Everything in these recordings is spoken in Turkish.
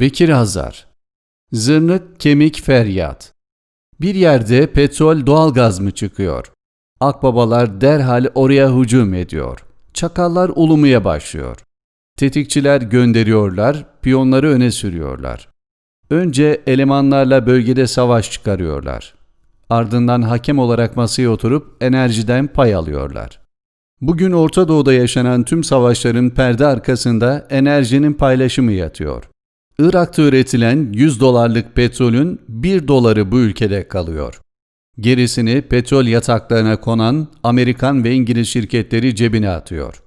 Bekir Hazar Zırnık kemik feryat Bir yerde petrol doğalgaz mı çıkıyor? Akbabalar derhal oraya hücum ediyor. Çakallar ulumaya başlıyor. Tetikçiler gönderiyorlar, piyonları öne sürüyorlar. Önce elemanlarla bölgede savaş çıkarıyorlar. Ardından hakem olarak masaya oturup enerjiden pay alıyorlar. Bugün Orta Doğu'da yaşanan tüm savaşların perde arkasında enerjinin paylaşımı yatıyor. Irak'ta üretilen 100 dolarlık petrolün 1 doları bu ülkede kalıyor. Gerisini petrol yataklarına konan Amerikan ve İngiliz şirketleri cebine atıyor.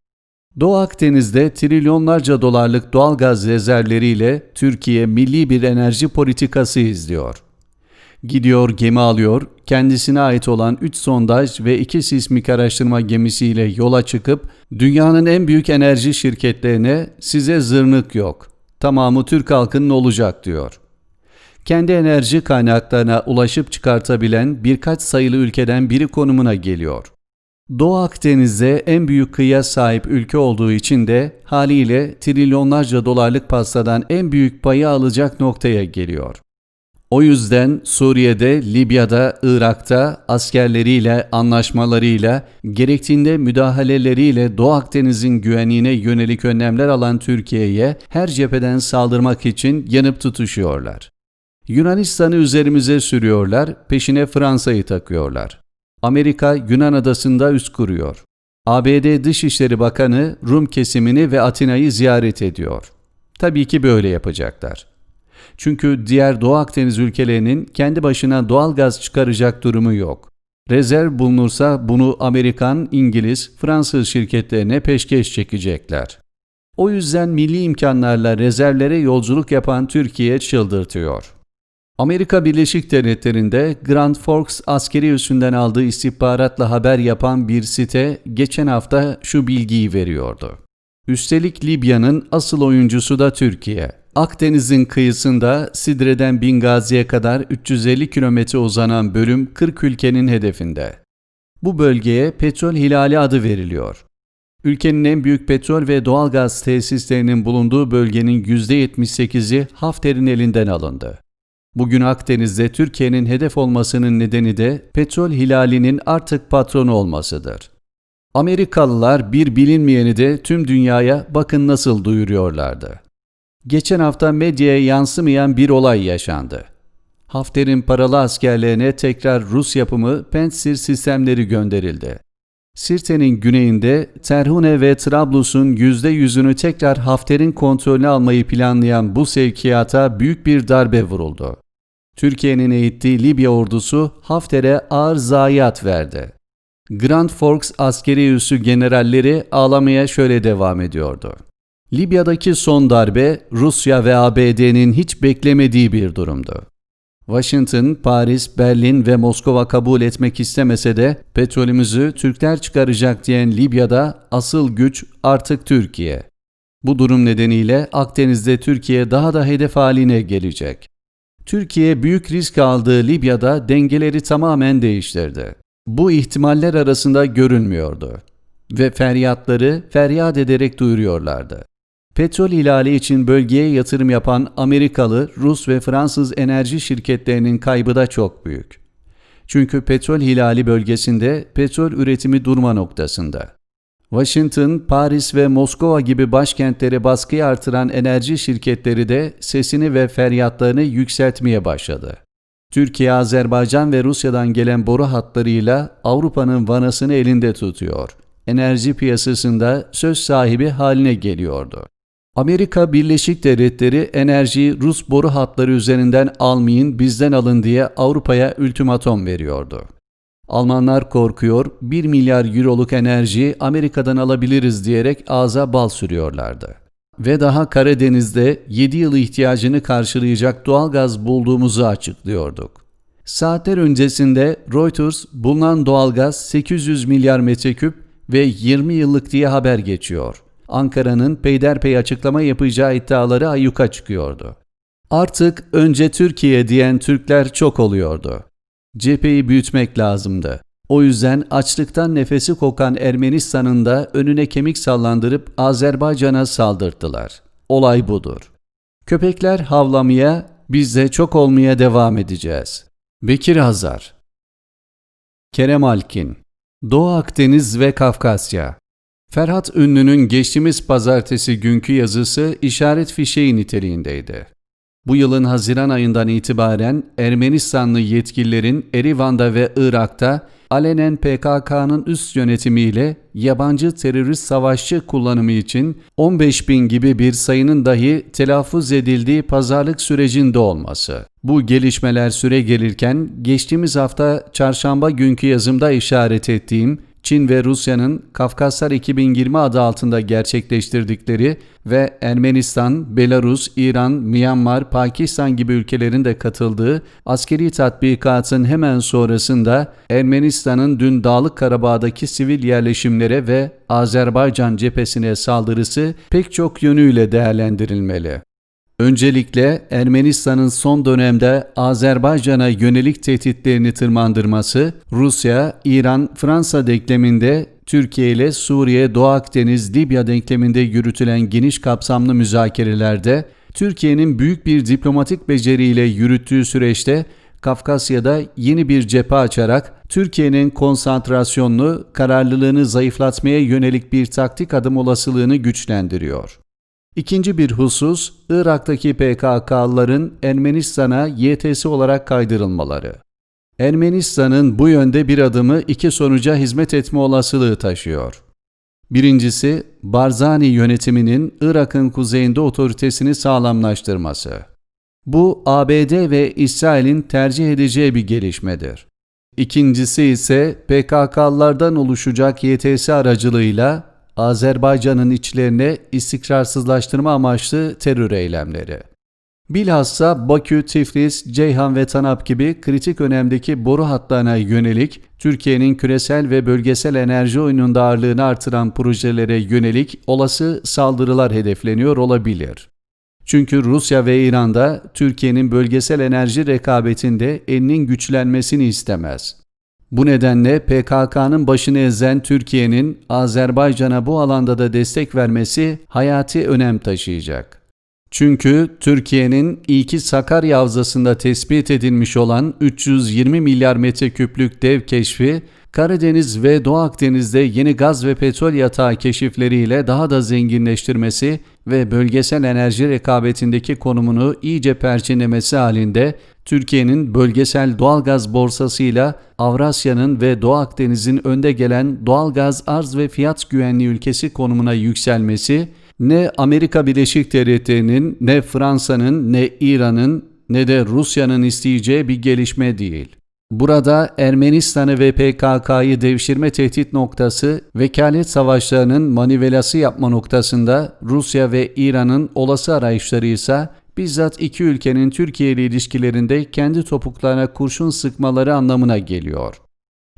Doğu Akdeniz'de trilyonlarca dolarlık doğal gaz rezervleriyle Türkiye milli bir enerji politikası izliyor. Gidiyor gemi alıyor, kendisine ait olan 3 sondaj ve 2 sismik araştırma gemisiyle yola çıkıp dünyanın en büyük enerji şirketlerine size zırnık yok, tamamı Türk halkının olacak diyor. Kendi enerji kaynaklarına ulaşıp çıkartabilen birkaç sayılı ülkeden biri konumuna geliyor. Doğu Akdeniz'de en büyük kıyıya sahip ülke olduğu için de haliyle trilyonlarca dolarlık pastadan en büyük payı alacak noktaya geliyor. O yüzden Suriye'de, Libya'da, Irak'ta askerleriyle, anlaşmalarıyla, gerektiğinde müdahaleleriyle Doğu Akdeniz'in güvenliğine yönelik önlemler alan Türkiye'ye her cepheden saldırmak için yanıp tutuşuyorlar. Yunanistan'ı üzerimize sürüyorlar, peşine Fransa'yı takıyorlar. Amerika Yunan adasında üst kuruyor. ABD Dışişleri Bakanı Rum kesimini ve Atina'yı ziyaret ediyor. Tabii ki böyle yapacaklar. Çünkü diğer Doğu Akdeniz ülkelerinin kendi başına doğal gaz çıkaracak durumu yok. Rezerv bulunursa bunu Amerikan, İngiliz, Fransız şirketlerine peşkeş çekecekler. O yüzden milli imkanlarla rezervlere yolculuk yapan Türkiye çıldırtıyor. Amerika Birleşik Devletleri'nde Grand Forks askeri üssünden aldığı istihbaratla haber yapan bir site geçen hafta şu bilgiyi veriyordu. Üstelik Libya'nın asıl oyuncusu da Türkiye. Akdeniz'in kıyısında Sidre'den Bingazi'ye kadar 350 kilometre uzanan bölüm 40 ülkenin hedefinde. Bu bölgeye petrol hilali adı veriliyor. Ülkenin en büyük petrol ve doğalgaz tesislerinin bulunduğu bölgenin %78'i Hafter'in elinden alındı. Bugün Akdeniz'de Türkiye'nin hedef olmasının nedeni de petrol hilalinin artık patronu olmasıdır. Amerikalılar bir bilinmeyeni de tüm dünyaya bakın nasıl duyuruyorlardı. Geçen hafta medyaya yansımayan bir olay yaşandı. Hafter'in paralı askerlerine tekrar Rus yapımı Pantsir sistemleri gönderildi. Sirte'nin güneyinde Terhune ve Trablus'un %100'ünü tekrar Hafter'in kontrolüne almayı planlayan bu sevkiyata büyük bir darbe vuruldu. Türkiye'nin eğittiği Libya ordusu Hafter'e ağır zayiat verdi. Grand Forks askeri üssü generalleri ağlamaya şöyle devam ediyordu. Libya'daki son darbe Rusya ve ABD'nin hiç beklemediği bir durumdu. Washington, Paris, Berlin ve Moskova kabul etmek istemese de petrolümüzü Türkler çıkaracak diyen Libya'da asıl güç artık Türkiye. Bu durum nedeniyle Akdeniz'de Türkiye daha da hedef haline gelecek. Türkiye büyük risk aldığı Libya'da dengeleri tamamen değiştirdi. Bu ihtimaller arasında görünmüyordu ve feryatları feryat ederek duyuruyorlardı. Petrol ihlali için bölgeye yatırım yapan Amerikalı, Rus ve Fransız enerji şirketlerinin kaybı da çok büyük. Çünkü petrol hilali bölgesinde petrol üretimi durma noktasında. Washington, Paris ve Moskova gibi başkentlere baskıyı artıran enerji şirketleri de sesini ve feryatlarını yükseltmeye başladı. Türkiye, Azerbaycan ve Rusya'dan gelen boru hatlarıyla Avrupa'nın vanasını elinde tutuyor. Enerji piyasasında söz sahibi haline geliyordu. Amerika Birleşik Devletleri enerjiyi Rus boru hatları üzerinden almayın bizden alın diye Avrupa'ya ultimatom veriyordu. Almanlar korkuyor, 1 milyar euroluk enerjiyi Amerika'dan alabiliriz diyerek ağza bal sürüyorlardı. Ve daha Karadeniz'de 7 yıl ihtiyacını karşılayacak doğal gaz bulduğumuzu açıklıyorduk. Saatler öncesinde Reuters bulunan doğalgaz 800 milyar metreküp ve 20 yıllık diye haber geçiyor. Ankara'nın peyderpey açıklama yapacağı iddiaları ayyuka çıkıyordu. Artık önce Türkiye diyen Türkler çok oluyordu. Cepheyi büyütmek lazımdı. O yüzden açlıktan nefesi kokan Ermenistan'ın da önüne kemik sallandırıp Azerbaycan'a saldırttılar. Olay budur. Köpekler havlamaya, biz de çok olmaya devam edeceğiz. Bekir Hazar Kerem Alkin Doğu Akdeniz ve Kafkasya Ferhat Ünlü'nün geçtiğimiz pazartesi günkü yazısı işaret fişeği niteliğindeydi. Bu yılın Haziran ayından itibaren Ermenistanlı yetkililerin Erivan'da ve Irak'ta alenen PKK'nın üst yönetimiyle yabancı terörist savaşçı kullanımı için 15 bin gibi bir sayının dahi telaffuz edildiği pazarlık sürecinde olması. Bu gelişmeler süre gelirken geçtiğimiz hafta çarşamba günkü yazımda işaret ettiğim Çin ve Rusya'nın Kafkaslar 2020 adı altında gerçekleştirdikleri ve Ermenistan, Belarus, İran, Myanmar, Pakistan gibi ülkelerin de katıldığı askeri tatbikatın hemen sonrasında Ermenistan'ın dün Dağlık Karabağ'daki sivil yerleşimlere ve Azerbaycan cephesine saldırısı pek çok yönüyle değerlendirilmeli. Öncelikle Ermenistan'ın son dönemde Azerbaycan'a yönelik tehditlerini tırmandırması, Rusya, İran, Fransa denkleminde Türkiye ile Suriye, Doğu Akdeniz, Libya denkleminde yürütülen geniş kapsamlı müzakerelerde Türkiye'nin büyük bir diplomatik beceriyle yürüttüğü süreçte Kafkasya'da yeni bir cephe açarak Türkiye'nin konsantrasyonunu, kararlılığını zayıflatmaya yönelik bir taktik adım olasılığını güçlendiriyor. İkinci bir husus, Irak'taki PKK'lıların Ermenistan'a YTS olarak kaydırılmaları. Ermenistan'ın bu yönde bir adımı iki sonuca hizmet etme olasılığı taşıyor. Birincisi, Barzani yönetiminin Irak'ın kuzeyinde otoritesini sağlamlaştırması. Bu ABD ve İsrail'in tercih edeceği bir gelişmedir. İkincisi ise PKK'lardan oluşacak YTS aracılığıyla Azerbaycan'ın içlerine istikrarsızlaştırma amaçlı terör eylemleri. Bilhassa Bakü, Tiflis, Ceyhan ve Tanap gibi kritik önemdeki boru hatlarına yönelik Türkiye'nin küresel ve bölgesel enerji oyununda ağırlığını artıran projelere yönelik olası saldırılar hedefleniyor olabilir. Çünkü Rusya ve İran'da Türkiye'nin bölgesel enerji rekabetinde elinin güçlenmesini istemez. Bu nedenle PKK'nın başını ezen Türkiye'nin Azerbaycan'a bu alanda da destek vermesi hayati önem taşıyacak. Çünkü Türkiye'nin ilki Sakarya Havzası'nda tespit edilmiş olan 320 milyar metreküplük dev keşfi, Karadeniz ve Doğu Akdeniz'de yeni gaz ve petrol yatağı keşifleriyle daha da zenginleştirmesi ve bölgesel enerji rekabetindeki konumunu iyice perçinlemesi halinde Türkiye'nin bölgesel doğalgaz borsasıyla Avrasya'nın ve Doğu Akdeniz'in önde gelen doğalgaz arz ve fiyat güvenliği ülkesi konumuna yükselmesi ne Amerika Birleşik Devletleri'nin ne Fransa'nın ne İran'ın ne de Rusya'nın isteyeceği bir gelişme değil. Burada Ermenistan'ı ve PKK'yı devşirme tehdit noktası, vekalet savaşlarının manivelası yapma noktasında Rusya ve İran'ın olası arayışları ise bizzat iki ülkenin Türkiye ile ilişkilerinde kendi topuklarına kurşun sıkmaları anlamına geliyor.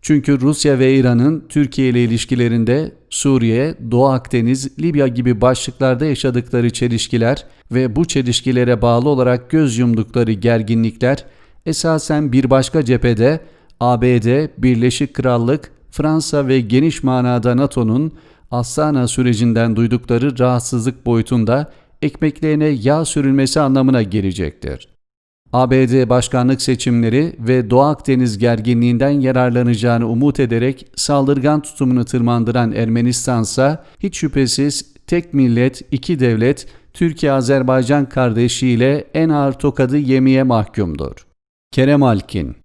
Çünkü Rusya ve İran'ın Türkiye ile ilişkilerinde Suriye, Doğu Akdeniz, Libya gibi başlıklarda yaşadıkları çelişkiler ve bu çelişkilere bağlı olarak göz yumdukları gerginlikler esasen bir başka cephede ABD, Birleşik Krallık, Fransa ve geniş manada NATO'nun Astana sürecinden duydukları rahatsızlık boyutunda ekmeklerine yağ sürülmesi anlamına gelecektir. ABD başkanlık seçimleri ve Doğu Akdeniz gerginliğinden yararlanacağını umut ederek saldırgan tutumunu tırmandıran Ermenistan ise hiç şüphesiz tek millet, iki devlet, Türkiye-Azerbaycan kardeşiyle en ağır tokadı yemeye mahkumdur. Kerem Alkin